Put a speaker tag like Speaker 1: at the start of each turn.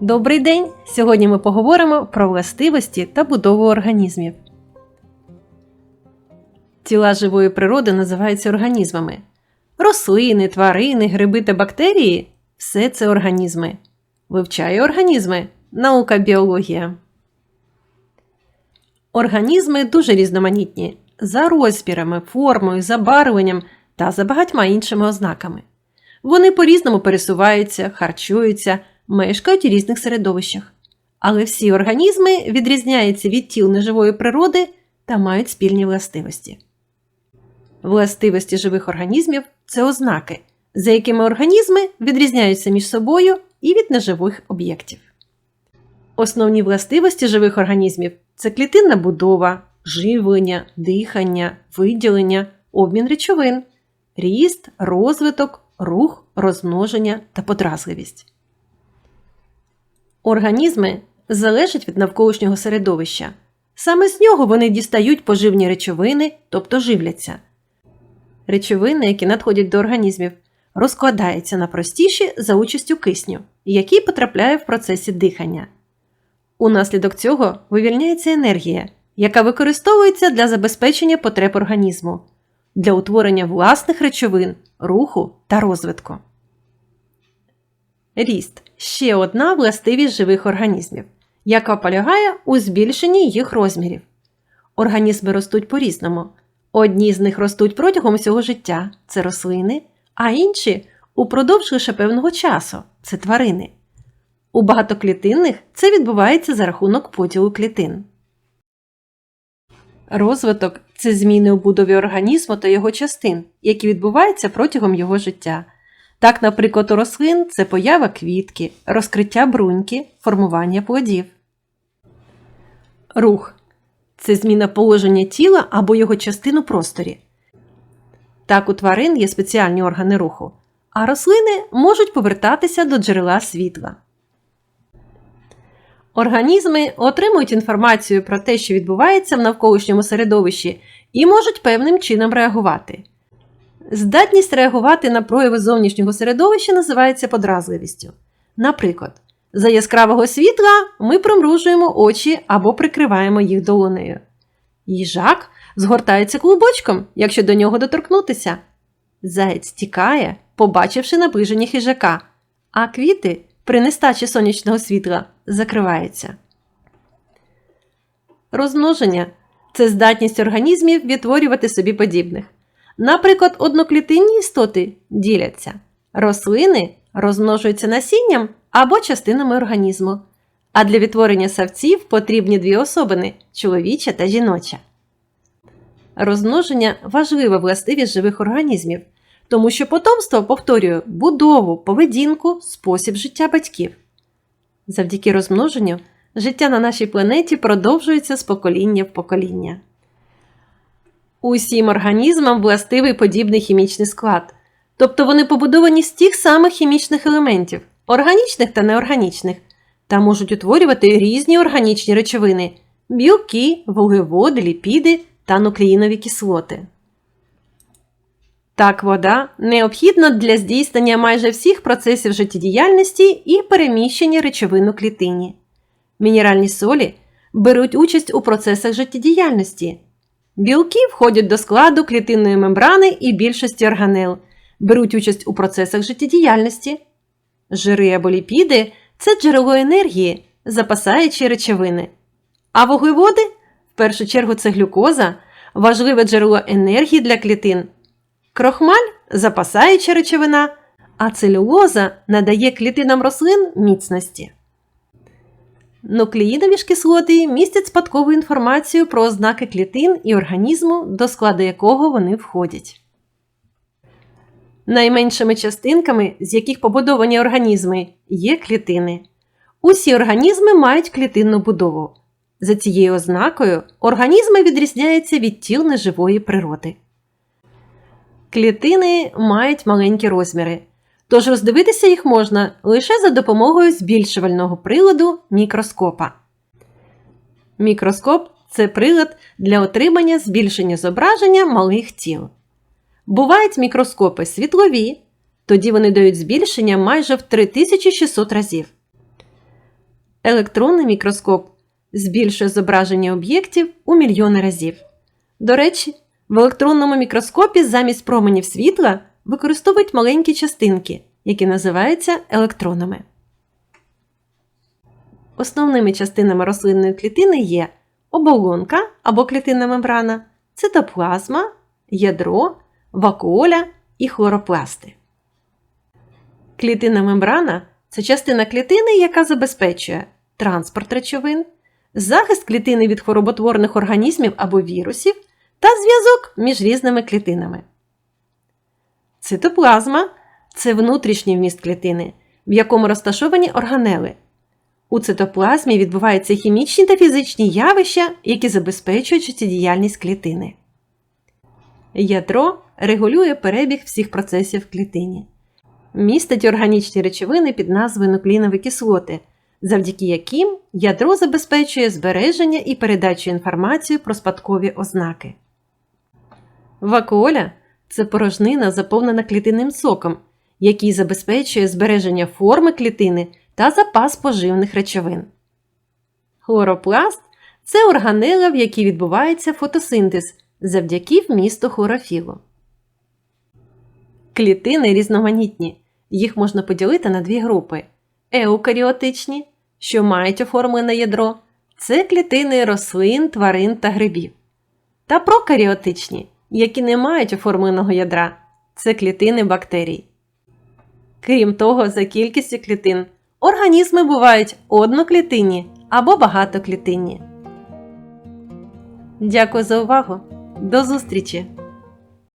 Speaker 1: Добрий день! Сьогодні ми поговоримо про властивості та будову організмів. Тіла живої природи називаються організмами. Рослини, тварини, гриби та бактерії все це організми. Вивчає організми наука біологія. Організми дуже різноманітні за розмірами, формою, забарвленням та за багатьма іншими ознаками. Вони по-різному пересуваються, харчуються, мешкають у різних середовищах. Але всі організми відрізняються від тіл неживої природи та мають спільні властивості. Властивості живих організмів це ознаки, за якими організми відрізняються між собою і від неживих об'єктів. Основні властивості живих організмів це клітинна будова, живлення, дихання, виділення, обмін речовин, ріст, розвиток, рух, розмноження та подразливість. Організми залежать від навколишнього середовища. Саме з нього вони дістають поживні речовини, тобто живляться. Речовини, які надходять до організмів, розкладаються на простіші за участю кисню, який потрапляє в процесі дихання. Унаслідок цього вивільняється енергія, яка використовується для забезпечення потреб організму, для утворення власних речовин, руху та розвитку. Ріст ще одна властивість живих організмів, яка полягає у збільшенні їх розмірів. Організми ростуть по-різному. Одні з них ростуть протягом всього життя це рослини, а інші упродовж лише певного часу це тварини. У багатоклітинних це відбувається за рахунок поділу клітин. Розвиток це зміни у будові організму та його частин, які відбуваються протягом його життя. Так, наприклад, у рослин це поява квітки, розкриття бруньки, формування плодів. Рух це зміна положення тіла або його частин у просторі. Так, у тварин є спеціальні органи руху, а рослини можуть повертатися до джерела світла. Організми отримують інформацію про те, що відбувається в навколишньому середовищі, і можуть певним чином реагувати. Здатність реагувати на прояви зовнішнього середовища називається подразливістю. Наприклад, за яскравого світла ми примружуємо очі або прикриваємо їх долонею. Їжак згортається клубочком, якщо до нього доторкнутися. Заєць тікає, побачивши наближення хижака, а квіти при нестачі сонячного світла закриваються. Розмноження це здатність організмів відтворювати собі подібних. Наприклад, одноклітинні істоти діляться, рослини розмножуються насінням або частинами організму, а для відтворення савців потрібні дві особини чоловіча та жіноча. Розмноження важлива властивість живих організмів, тому що потомство повторює будову, поведінку, спосіб життя батьків. Завдяки розмноженню життя на нашій планеті продовжується з покоління в покоління. Усім організмам властивий подібний хімічний склад, тобто вони побудовані з тих самих хімічних елементів, органічних та неорганічних, та можуть утворювати різні органічні речовини білки, вуглеводи, ліпіди та нуклеїнові кислоти. Так, вода необхідна для здійснення майже всіх процесів життєдіяльності і переміщення речовин у клітині. Мінеральні солі беруть участь у процесах життєдіяльності. Білки входять до складу клітинної мембрани і більшості органел, беруть участь у процесах життєдіяльності. Жири або ліпіди це джерело енергії, запасаючі речовини. А вуглеводи, в першу чергу, це глюкоза, важливе джерело енергії для клітин. Крохмаль запасаюча речовина, а целюлоза надає клітинам рослин міцності. Нуклеїнові ж кислоти містять спадкову інформацію про ознаки клітин і організму, до складу якого вони входять. Найменшими частинками, з яких побудовані організми, є клітини. Усі організми мають клітинну будову. За цією ознакою організми відрізняються від тіл неживої природи. Клітини мають маленькі розміри, тож роздивитися їх можна лише за допомогою збільшувального приладу мікроскопа. Мікроскоп це прилад для отримання збільшення зображення малих тіл. Бувають мікроскопи світлові, тоді вони дають збільшення майже в 3600 разів. Електронний мікроскоп збільшує зображення об'єктів у мільйони разів. До речі, в електронному мікроскопі замість променів світла використовують маленькі частинки, які називаються електронами. Основними частинами рослинної клітини є оболонка або клітинна мембрана, цитоплазма, ядро, вакуоля і хлоропласти. Клітинна мембрана це частина клітини, яка забезпечує транспорт речовин, захист клітини від хвороботворних організмів або вірусів та зв'язок між різними клітинами. Цитоплазма це внутрішній вміст клітини, в якому розташовані органели. У цитоплазмі відбуваються хімічні та фізичні явища, які забезпечують життєдіяльність клітини. Ядро регулює перебіг всіх процесів в клітині. Містить органічні речовини під назвою нуклеїнові кислоти, завдяки яким ядро забезпечує збереження і передачу інформації про спадкові ознаки. Вакуоля це порожнина, заповнена клітинним соком, який забезпечує збереження форми клітини та запас поживних речовин. Хлоропласт це органела, в якій відбувається фотосинтез завдяки вмісту хлорофілу. Клітини різноманітні. Їх можна поділити на дві групи: еукаріотичні, що мають оформлене ядро, це клітини рослин, тварин та грибів. Та прокаріотичні, які не мають оформленого ядра, це клітини бактерій. Крім того, за кількістю клітин організми бувають одноклітинні або багатоклітинні. Дякую за увагу! До зустрічі!